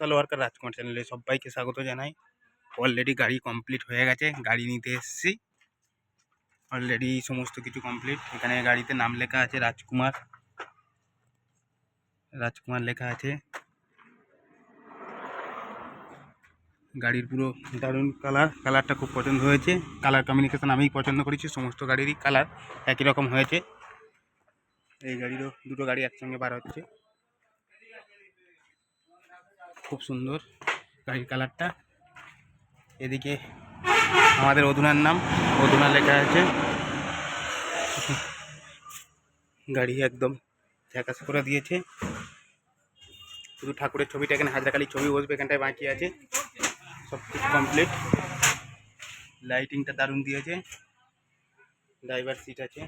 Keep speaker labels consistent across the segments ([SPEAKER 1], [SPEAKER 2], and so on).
[SPEAKER 1] Social worker রাজকুমার চ্যানেলে সবাইকে স্বাগত জানাই। অলরেডি গাড়ি কমপ্লিট হয়ে গেছে, গাড়ি নিতে এসেছি। অলরেডি সমস্ত কিছু কমপ্লিট এখানে গাড়িতে নাম লেখা আছে রাজকুমার। রাজকুমার লেখা আছে। গাড়ির পুরো দারুণ কালার কালারটা খুব পছন্দ হয়েছে। কালার কমিউনিকেশন আমিই পছন্দ করেছি, সমস্ত গাড়িরই কালার একই রকম হয়েছে। এই গাড়িরও দুটো গাড়ি একসঙ্গে বার হচ্ছে। খুব সুন্দর গাড়ির কালারটা। এদিকে আমাদের অধুনার নাম, অধুনা লেখা আছে। গাড়ি একদম ঝ্যাকাস করে দিয়েছে। শুধু ঠাকুরের ছবিটা এখানে হাজরাকালির ছবি বসবে এখানটায় বাকি আছে। সব কিছু কমপ্লিট লাইটিংটা দারুণ দিয়েছে। ড্রাইভার সিট আছে।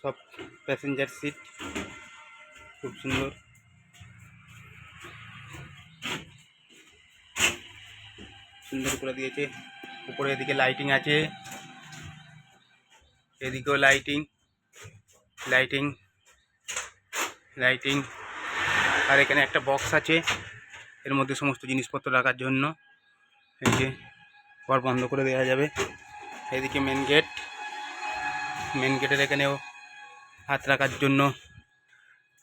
[SPEAKER 1] সব প্যাসেঞ্জার সিট খুব সুন্দর। সুন্দর করে দিয়েছে। উপরে এদিকে লাইটিং আছে। এদিকেও লাইটিং লাইটিং লাইটিং আর এখানে একটা বক্স আছে। এর মধ্যে সমস্ত জিনিসপত্র রাখার জন্য। এই যে পর বন্ধ করে দেওয়া যাবে। এদিকে মেন গেট মেন গেটের এখানেও হাত রাখার জন্য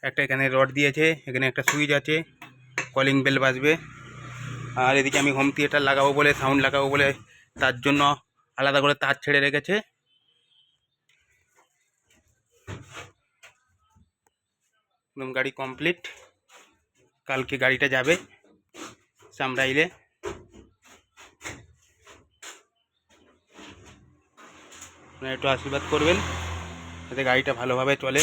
[SPEAKER 1] একটা এখানে রড দিয়েছে, এখানে একটা সুইচ আছে কলিং বেল বাজবে। আর এদিকে আমি হোম থিয়েটার লাগাবো বলে সাউন্ড লাগাবো বলে, তার জন্য আলাদা করে তার ছেড়ে রেখেছে। একদম গাড়ি কমপ্লিট কালকে গাড়িটা যাবে সামরাইলে। একটু আশীর্বাদ করবেন, যাতে গাড়িটা ভালোভাবে চলে।